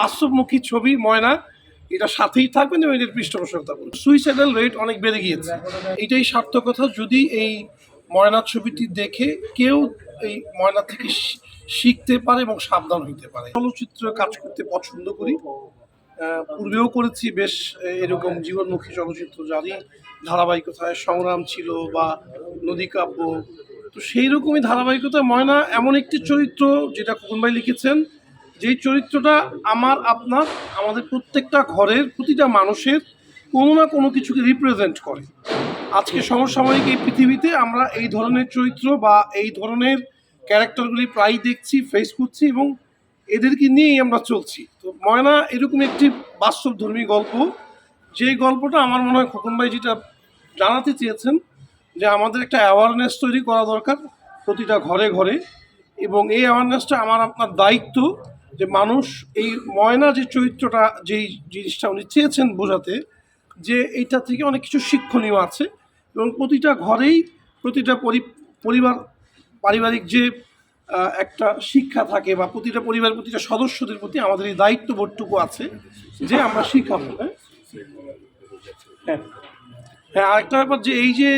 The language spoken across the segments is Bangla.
বাস্তবমুখী ছবি, ময়না, এটা সাথেই থাকবেন এবং এটার পৃষ্ঠপোষকতা করবেন। সুইসাইডাল রেট অনেক বেড়ে গিয়েছে। এটাই সার্থকতা যদি এই ময়না ছবিটি দেখে কেউ এই ময়না থেকে শিখতে পারে এবং সাবধান হইতে পারে। চলচ্চিত্র কাজ করতে পছন্দ করি। পূর্বেও করেছি, বেশ এরকম জীবনমুখী চলচ্চিত্র জানি। ধারাবাহিকতায় সংগ্রাম ছিল বা নদী কাব্য। তো সেই রকমই ধারাবাহিকতা। ময়না এমন একটি চরিত্র, যেটা খোকন ভাই লিখেছেন যেই চরিত্রটা আমার, আপনার, আমাদের প্রত্যেকটা ঘরের প্রতিটা মানুষের কোনো না কোনো কিছুকে রিপ্রেজেন্ট করে। আজকে সমসাময়িক এই পৃথিবীতে আমরা এই ধরনের চরিত্র বা এই ধরনের ক্যারেক্টারগুলি প্রায় দেখছি ফেস করছি এবং এদেরকে নিয়েই আমরা চলছি। তো ময়না, এরকম একটি বাস্তবধর্মী গল্প, যে গল্পটা আমার মনে হয় খোকন ভাই যেটা জানাতে চেয়েছেন যে আমাদের একটা অ্যাওয়ারনেস তৈরি করা দরকার প্রতিটা ঘরে ঘরে এবং এই অ্যাওয়ারনেসটা আমার আপনার দায়িত্ব যে মানুষ এই ময়না যে চরিত্রটা যেই জিনিসটা উনি চেয়েছেন বোঝাতে, যে এইটা থেকে অনেক কিছু শিক্ষণীয় আছে এবং প্রতিটা ঘরেই প্রতিটা পরি- পরিবার, পারিবারিক যে একটা শিক্ষা থাকে বা প্রতিটা পরিবারের প্রতিটা সদস্যদের প্রতি আমাদের এই দায়িত্ববোধটুকু আছে যে আমরা শিখাবো হ্যাঁ? হ্যাঁ। হ্যাঁ আরেকটা ব্যাপার যে এই যে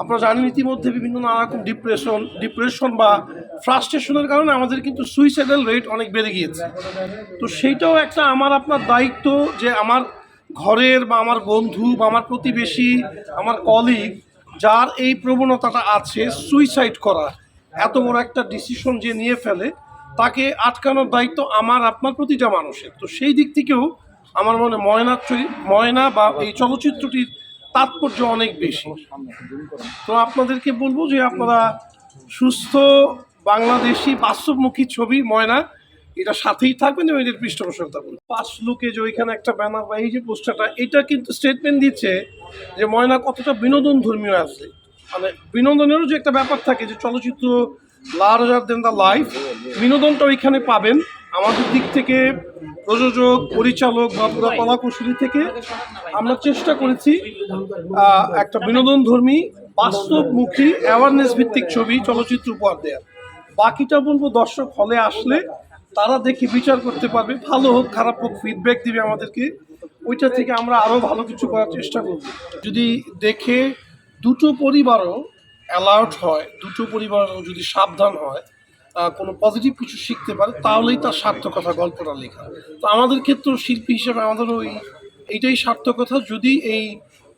আপনারা জানেন ইতিমধ্যে বিভিন্ন নানা রকম ডিপ্রেশন ডিপ্রেশন বা ফ্রাস্ট্রেশনের কারণে আমাদের কিন্তু সুইসাইডাল রেট অনেক বেড়ে গিয়েছে। তো সেইটাও একটা আমার আপনার দায়িত্ব যে আমার ঘরের বা আমার বন্ধু বা আমার প্রতিবেশী, আমার কলিগ যার এই প্রবণতাটা আছে সুইসাইড করা এত বড় একটা ডিসিশন যে নিয়ে ফেলে, তাকে আটকানোর দায়িত্ব আমার, আপনার প্রতিটা মানুষের। তো সেই দিক থেকেও আমার মনে চরি ময়না বা এই চলচ্চিত্রটির তাৎপর্য অনেক বেশি। তো আপনাদেরকে বলব যে আপনারা সুস্থ বাংলাদেশি বাস্তবমুখী ছবি, ময়না, এটা সাথেই থাকবেন এবং এদের পৃষ্ঠপোষকতা করবেন। পাঁচ লুকে যে ওইখানে একটা ব্যানার বা এই যে পোস্টারটা, এটা কিন্তু স্টেটমেন্ট দিচ্ছে যে ময়না কতটা বিনোদন ধর্মীয় আছে। মানে বিনোদনেরও যে একটা ব্যাপার থাকে যে চলচ্চিত্র লার্জার দেন দ্য লাইফ, বিনোদনটা ওইখানে পাবেন। আমাদের দিক থেকে প্রযোজক, পরিচালক বা পুরো থেকে আমরা চেষ্টা করেছি একটা বিনোদনধর্মী, বাস্তবমুখী অ্যাওয়ারনেস ভিত্তিক ছবি, চলচ্চিত্র উপহার দেওয়ার বাকিটা বলব দর্শক হলে আসলে তারা দেখে বিচার করতে পারবে, ভালো হোক, খারাপ হোক ফিডব্যাক দিবে আমাদেরকে। ওইটা থেকে আমরা আরও ভালো কিছু করার চেষ্টা করব। যদি দেখে দুটো পরিবারও অ্যালার্ট হয়, দুটো পরিবারও যদি সাবধান হয় কোনো পজিটিভ কিছু শিখতে পারে, তাহলেই তার সার্থকতা গল্পটা লেখা। তো আমাদের ক্ষেত্রেও শিল্পী হিসেবে আমাদেরও ওই এইটাই সার্থকতা যদি এই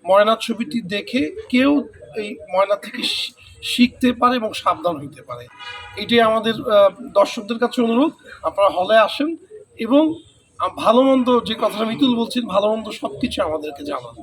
ময়না ছবিটি দেখে কেউ এই ময়না থেকে শিখতে পারে এবং সাবধান হইতে পারে। এটাই আমাদের দর্শকদের কাছে অনুরোধ। আপনারা হলে আসেন এবং ভালো মন্দ যে কথাটা মিতুল বলছেন, ভালো মন্দ সব কিছু আমাদেরকে জানান।